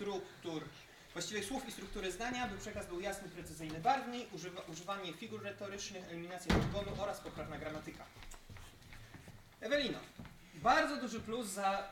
struktur, właściwie słów i struktury zdania, by przekaz był jasny, precyzyjny, barwny, używa, używanie figur retorycznych, eliminacja żargonu oraz poprawna gramatyka. Ewelino, bardzo duży plus za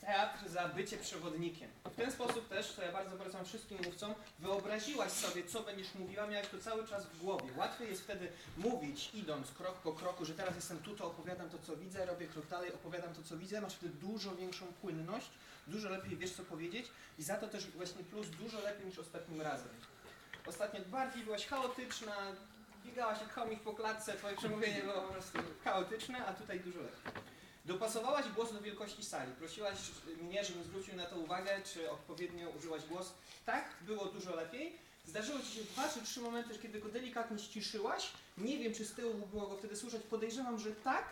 teatr, za bycie przewodnikiem. W ten sposób też, co ja bardzo polecam wszystkim mówcom, wyobraziłaś sobie, co będziesz mówiła, miałaś to cały czas w głowie. Łatwiej jest wtedy mówić, idąc krok po kroku, że teraz jestem tu, to opowiadam to, co widzę, robię krok dalej, opowiadam to, co widzę, masz wtedy dużo większą płynność, dużo lepiej wiesz, co powiedzieć i za to też właśnie plus dużo lepiej niż ostatnim razem. Ostatnio bardziej byłaś chaotyczna, biegałaś jak chomik po klatce, twoje przemówienie było po prostu chaotyczne, a tutaj dużo lepiej. Dopasowałaś głos do wielkości sali. Prosiłaś mnie, żebym zwrócił na to uwagę, czy odpowiednio użyłaś głos. Tak, było dużo lepiej. Zdarzyło ci się dwa czy trzy momenty, kiedy go delikatnie ściszyłaś. Nie wiem, czy z tyłu było go wtedy słyszeć. Podejrzewam, że tak,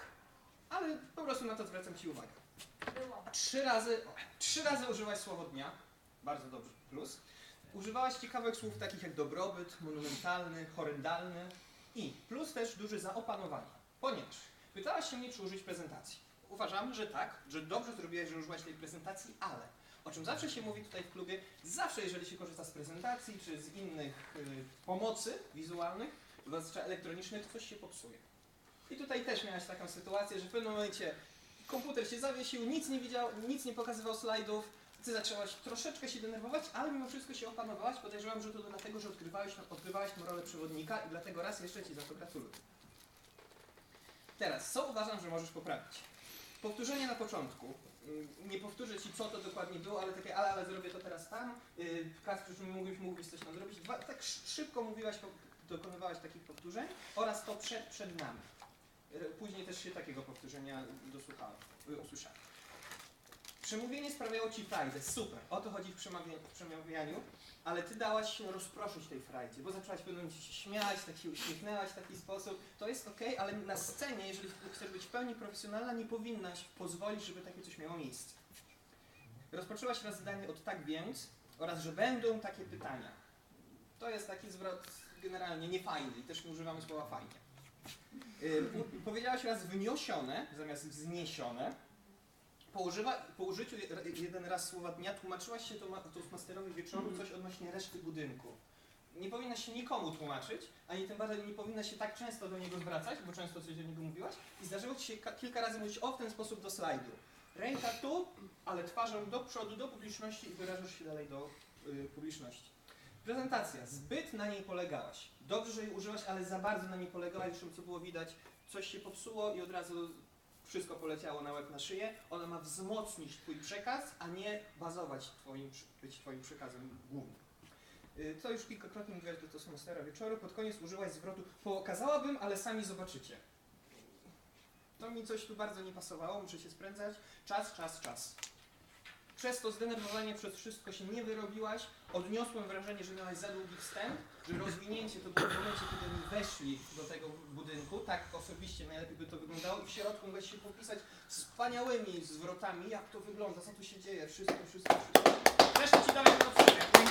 ale po prostu na to zwracam ci uwagę. Było. Trzy razy, trzy razy użyłaś słowo dnia. Bardzo dobrze, plus. Używałaś ciekawych słów takich jak dobrobyt, monumentalny, horrendalny i plus też duży za opanowanie. Ponieważ pytałaś się mnie, czy użyć prezentacji. Uważam, że tak, że dobrze zrobiłaś, że użyłaś tej prezentacji, ale o czym zawsze się mówi tutaj w klubie, zawsze jeżeli się korzysta z prezentacji czy z innych y, pomocy wizualnych, zwłaszcza elektronicznych, coś się popsuje. I tutaj też miałaś taką sytuację, że w pewnym momencie komputer się zawiesił, nic nie widział, nic nie pokazywał slajdów, ty zaczęłaś troszeczkę się denerwować, ale mimo wszystko się opanowałaś. Podejrzewam, że to dlatego, że odgrywałeś, odgrywałaś tę rolę przewodnika i dlatego raz jeszcze Ci za to gratuluję. Teraz, co uważam, że możesz poprawić? Powtórzenie na początku. Ym, Nie powtórzę Ci, co to dokładnie było, ale takie, ale, ale zrobię to teraz tam. Yy, Kasprze, czy mógłbyś, mógłbyś coś tam zrobić? Dwa, tak sz- szybko mówiłaś, dokonywałaś takich powtórzeń oraz to przed, przed nami. Yy, Później też się takiego powtórzenia dosłuchałem, yy, usłyszałem. Przemówienie sprawiało Ci frajdę, super, o to chodzi w w przemawianiu, ale Ty dałaś się rozproszyć tej frajdzie, bo zaczęłaś momencie się śmiać, tak się uśmiechnęłaś w taki sposób, to jest ok, ale na scenie, jeżeli chcesz być w pełni profesjonalna, nie powinnaś pozwolić, żeby takie coś miało miejsce. Rozpoczęłaś raz zdanie od tak więc oraz, że będą takie pytania. To jest taki zwrot generalnie niefajny i też używamy słowa fajnie. Yy, po- Powiedziałaś raz wniosione zamiast wzniesione. Po, używa, po użyciu je- jeden raz słowa dnia tłumaczyłaś się to, ma- to masterowi wieczoru coś odnośnie reszty budynku. Nie powinnaś się nikomu tłumaczyć, ani tym bardziej nie powinnaś się tak często do niego zwracać, bo często coś do niego mówiłaś. I zdarzyło ci się ka- kilka razy mówić o w ten sposób do slajdu. Ręka tu, ale twarzą do przodu, do publiczności i wyrażasz się dalej do y, publiczności. Prezentacja. Zbyt na niej polegałaś. Dobrze, że jej użyłaś, ale za bardzo na niej polegałaś, zresztą co było widać, coś się popsuło i od razu wszystko poleciało na łeb na szyję. Ona ma wzmocnić Twój przekaz, a nie bazować twoim, być Twoim przekazem głównym. Y, To już kilkakrotnie mówiłaś do to semestera wieczoru. Pod koniec użyłaś zwrotu pokazałabym, ale sami zobaczycie. To mi coś tu bardzo nie pasowało, muszę się sprędzać. Czas, czas, czas. Przez to zdenerwowanie przez wszystko się nie wyrobiłaś. Odniosłem wrażenie, że miałaś za długi wstęp, rozwinięcie to było w momencie, kiedy oni weszli do tego budynku. Tak osobiście najlepiej by to wyglądało. I w środku mogłeś się popisać wspaniałymi zwrotami, jak to wygląda, co tu się dzieje, wszystko, wszystko, wszystko. Wreszcie Ci dałem na